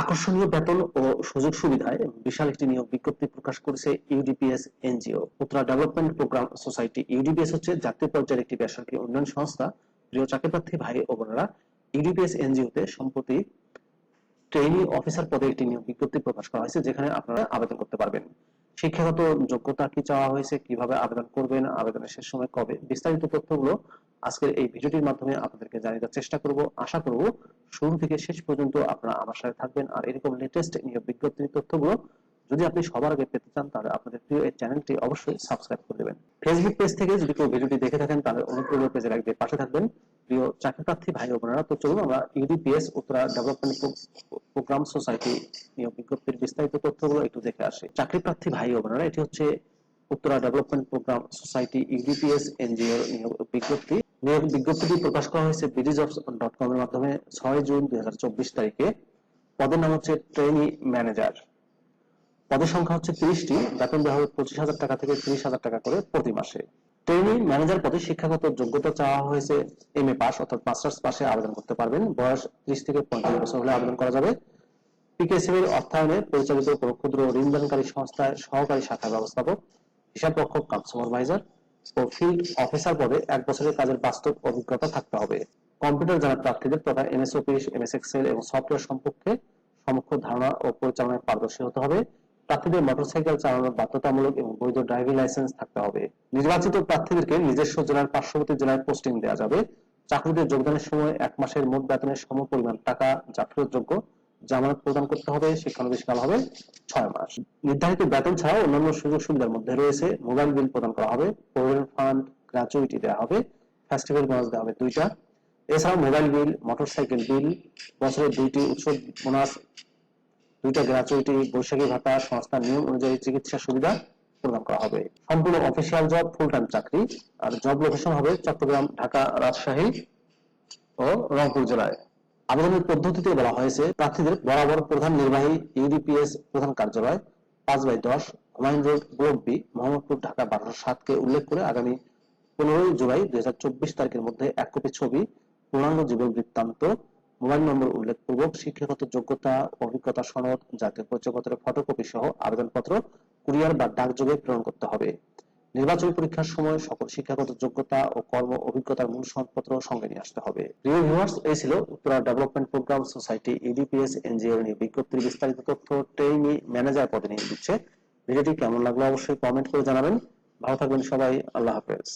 আকর্ষণীয় বেতন ও সুযোগ সুবিধায় বিশাল একটি নিয়োগ বিজ্ঞপ্তি প্রকাশ করেছে UDPS NGO. Uttara development program society, UDPS হচ্ছে জাতীয় পর্যায়ের একটি বেসরকারি উন্নয়ন সংস্থা। প্রিয় চাকরিপ্রার্থী ভাই ও বোনেরা, ইউডিপিএস এনজিওতে সম্প্রতি ট্রেনিং অফিসার পদে একটি নিয়োগ বিজ্ঞপ্তি প্রকাশ করা হয়েছে, যেখানে আপনারা আবেদন করতে পারবেন। শিক্ষাগত যোগ্যতা কি চাওয়া হয়েছে, কীভাবে আবেদন করবেন, আবেদনের শেষ সময় কবে? বিস্তারিত তথ্যগুলো আজকের এই ভিডিওটির মাধ্যমে আপনাদেরকে জানিয়ে চেষ্টা করব। আশা করব শুরু থেকে শেষ পর্যন্ত আপনারা আমার সাথে থাকবেন। আর এরকম লেটেস্ট নিয়োগ বিজ্ঞপ্তির তথ্যগুলো যদি আপনি সবার আগে পেতে চান, তাহলে আপনাদের প্রিয় এই চ্যানেলটি অবশ্যই সাবস্ক্রাইব করে দেবেন। ফেসবুক পেজ থেকে যদি কেউ ভিডিওটি দেখে থাকেন, তাহলে অনুপ্রিয় পেজে দিয়ে পাশে থাকবেন। প্রিয় চাকরি প্রার্থী ভাই বোনেরা, তো চলুন আমরা UDPS Uttara development program society নিয়োগ বিজ্ঞপ্তির বিস্তারিত তথ্যগুলো একটু দেখে আসি। চাকরি প্রার্থী ভাই ও বোনেরা, এটি হচ্ছে Uttara development program society UDPS NGO নিয়োগ বিজ্ঞপ্তি। নিয়োগ বিজ্ঞপ্তিটি প্রকাশ করা হয়েছে বিডিজবস ডট কম এর মাধ্যমে ছয় জুন দুই হাজার চব্বিশ তারিখে। পদের নাম হচ্ছে ট্রেনি ম্যানেজার পদের সংখ্যা হচ্ছে তিরিশটি, বেতন দেওয়া হবে পঁচিশ হাজার টাকা থেকে তিরিশ হাজার টাকা করে প্রতি মাসে। ট্রেনি ম্যানেজার পদে শিক্ষাগত যোগ্যতা চাওয়া হয়েছে। এম এ পাস, অর্থাৎ মাস্টার্স পাশে আবেদন করতে পারবেন। বয়স ত্রিশ থেকে পঞ্চাশ বছর হলে আবেদন করা যাবে। পিকেসিবির অর্থায়নে পরিচালিত কোনো ক্ষুদ্র ঋণদানকারী সংস্থায় সহকারী শাখা ব্যবস্থাপক হিসাব রক্ষক কাম সুপারভাইজার ও ফিল্ড অফিসার পদে এক বছরের কাজের বাস্তব অভিজ্ঞতা থাকতে হবে। কম্পিউটার জানা প্রার্থীদের তথা এমএস অফিস এমএস এবং সফটওয়্যার সম্পর্কে সমক্ষ ধারণা ও পরিচালনায় পারদর্শী হতে হবে। প্রার্থীদের মোটরসাইকেল চালানোর বাধ্যতামূলক এবং বৈধ ড্রাইভিং লাইসেন্স থাকতে হবে। নির্বাচিত প্রার্থীদেরকে নিজস্ব জেলার পার্শ্ববর্তী জেলায় পোস্টিং দেওয়া যাবে। চাকরিতে যোগদানের সময় এক মাসের মোট বেতনের সম পরিমাণ টাকা যা ফেরতযোগ্য জামানত প্রদান করতে হবে। শিক্ষানবিশকাল হবে ছয় মাস। নির্ধারিত বেতন ছাড়াও অন্যান্য সুযোগ সুবিধার মধ্যে রয়েছে। মোবাইল বিল প্রদান করা হবে। প্রভিডেন্ট ফান্ড গ্র্যাচুইটি দেওয়া হবে। ফেস্টিভ্যাল বোনাস দেওয়া হবে দুইটা। এছাড়াও মোবাইল বিল মোটরসাইকেল বিল বছরের দুইটি উৎসব বোনাস দুইটা গ্র্যাচুইটি বৈশাখী ভাতা, সংস্থার নিয়ম অনুযায়ী চিকিৎসা সুবিধা প্রদান করা হবে। সম্পূর্ণ অফিসিয়াল জব ফুল টাইম চাকরি। আর জব লোকেশন হবে চট্টগ্রাম, ঢাকা, রাজশাহী ও রংপুর জেলায়। আবেদনের পদ্ধতিতে বলা হয়েছে, প্রার্থীদের বরাবর প্রধান নির্বাহী ইউডিপিএস প্রধান কার্যালয়, পাঁচ বাই দশ, Humayun road block B Mohammadpur, Dhaka, বারোশো সাতকে উল্লেখ করে আগামী পনেরোই জুলাই দুই হাজার চব্বিশ তারিখের মধ্যে এক কপি ছবি, পূর্ণাঙ্গ জীবন বৃত্তান্ত মোবাইল নম্বর উল্লেখপূর্বক শিক্ষাগত যোগ্যতা, অভিজ্ঞতা সনদ, জাতীয় পরিচয়পত্রের ফটোকপি সহ আবেদনপত্র কুরিয়ার বা ডাকযোগে প্রেরণ করতে হবে। নির্বাচনী পরীক্ষার সময় সকল শিক্ষাগত যোগ্যতা ও কর্ম অভিজ্ঞতার মূল সনদপত্র সঙ্গে নিয়ে আসতে হবে। প্রিয় ভিউয়ার্স এই ছিল Uttara development program society EDPS NGO নিয়ে বিজ্ঞপ্তির বিস্তারিত তথ্য ট্রেনি ম্যানেজার পদে নিয়ে দিচ্ছে। ভিডিওটি কেমন লাগল অবশ্যই কমেন্ট করে জানাবেন। ভালো থাকবেন সবাই, আল্লাহ হাফেজ।